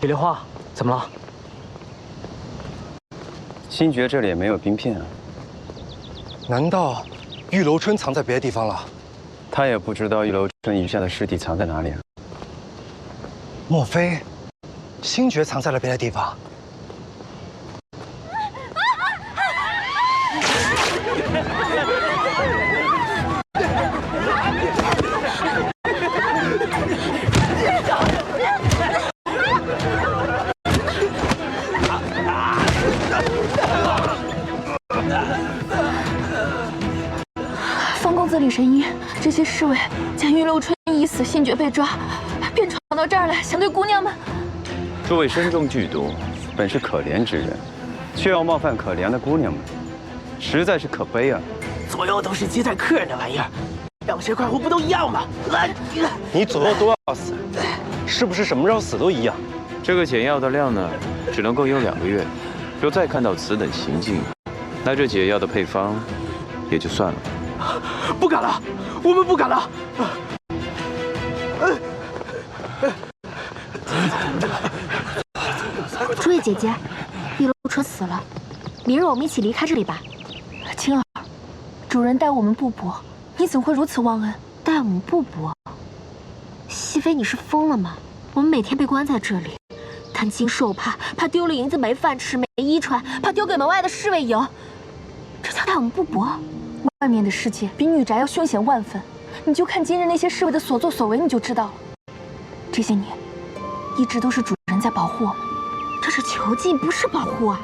李莲花，怎么了？星爵这里也没有冰片啊，难道玉楼春藏在别的地方了？他也不知道玉楼春余下的尸体藏在哪里啊。莫非星爵藏在了别的地方？神医，这些侍卫见玉楼春已死，信爵被抓，便闯到这儿来，想对姑娘们。诸位身中剧毒，本是可怜之人，却要冒犯可怜的姑娘们，实在是可悲啊！左右都是接待客人的玩意儿，让谁快活不都一样吗？来，你左右都要死，是不是什么时候死都一样？这个解药的量呢，只能够用两个月。若再看到此等行径，那这解药的配方也就算了。不敢了，我们不敢了。朱叶姐姐，玉楼春死了，明日我们一起离开这里吧。青儿，主人待我们不薄，你怎么会如此忘恩？待我们不薄？熹妃，你是疯了吗？我们每天被关在这里，担惊受怕，怕丢了银子没饭吃、没衣穿，怕丢给门外的侍卫营，这叫待我们不薄？外面的世界比女宅要凶险万分，你就看今日那些侍卫的所作所为，你就知道了。这些年，一直都是主人在保护我们，这是囚禁，不是保护啊！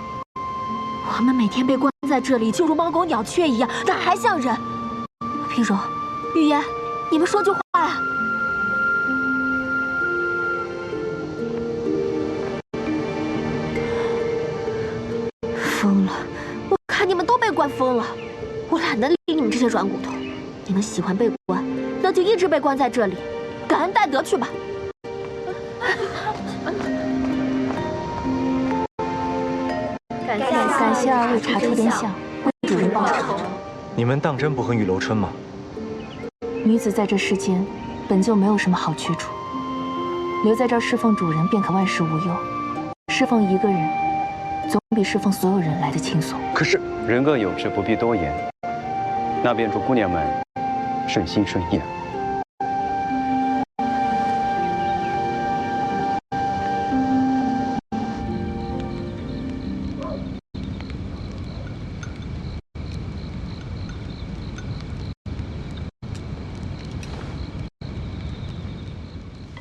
我们每天被关在这里，就如猫狗鸟雀一样，哪还像人？碧荣、玉烟，你们说句话呀！疯了！我看你们都被关疯了。我懒得理你们这些软骨头，你们喜欢被关，那就一直被关在这里，感恩戴德去吧。感谢感谢二位查出真相，为主人报仇。你们当真不恨玉楼春吗？女子在这世间，本就没有什么好去处，留在这儿侍奉主人，便可万事无忧。侍奉一个人，总比侍奉所有人来的轻松。可是人各有志，不必多言。那便祝姑娘们顺心顺意了。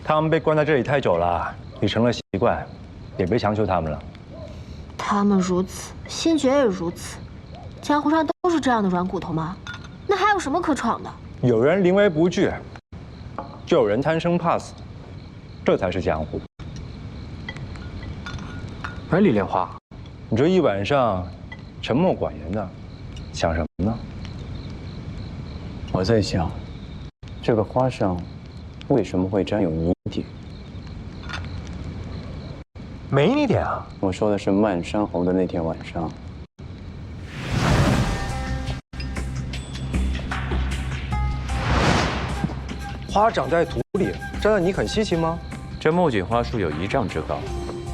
他们被关在这里太久了，已成了习惯，也别强求他们了。他们如此，星爵也如此，江湖上都是这样的软骨头吗？有什么可闯的？有人临危不惧，就有人贪生怕死，这才是江湖。哎，李莲花，你这一晚上沉默寡言的，想什么呢？我在想，这个花上为什么会沾有泥点？没泥点啊！我说的是漫山红的那天晚上。花长在土里，沾了泥很稀奇吗？这木槿花树有一丈之高，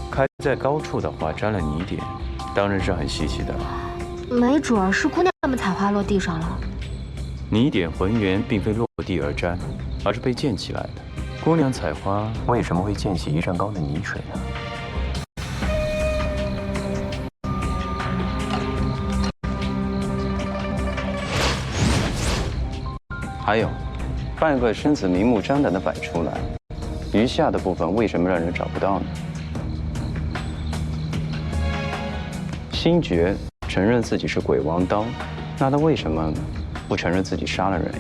开在高处的话沾了泥点，当然是很稀奇的。没准儿是姑娘们采花落地上了。泥点浑圆，并非落地而沾，而是被溅起来的。姑娘采花为什么会溅起一丈高的泥水呢？还有，半个身子明目张胆的摆出来，余下的部分为什么让人找不到呢？星爵承认自己是鬼王刀，那他为什么不承认自己杀了人呀？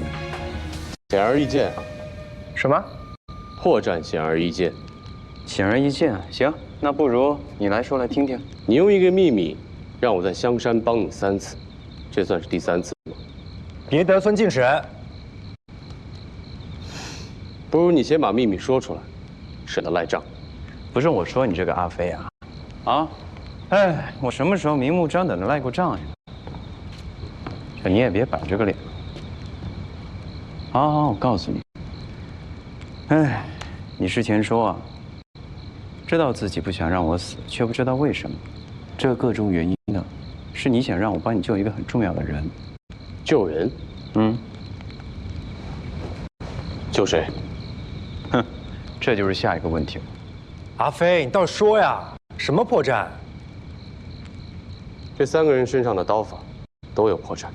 显而易见，什么？破绽显而易见。显而易见，行，那不如你来说来听听。你用一个秘密让我在香山帮你三次，这算是第三次吗？别得寸进尺。不如你先把秘密说出来，省得赖账。不是我说你这个阿飞啊，啊，哎，我什么时候明目张胆的赖过账呀？这你也别板着个脸。好好，我告诉你，哎，你之前说啊，知道自己不想让我死，却不知道为什么。这个中原因呢，是你想让我帮你救一个很重要的人。救人？嗯，救谁？哼，这就是下一个问题了。阿飞，你倒说呀，什么破绽？这三个人身上的刀法都有破绽。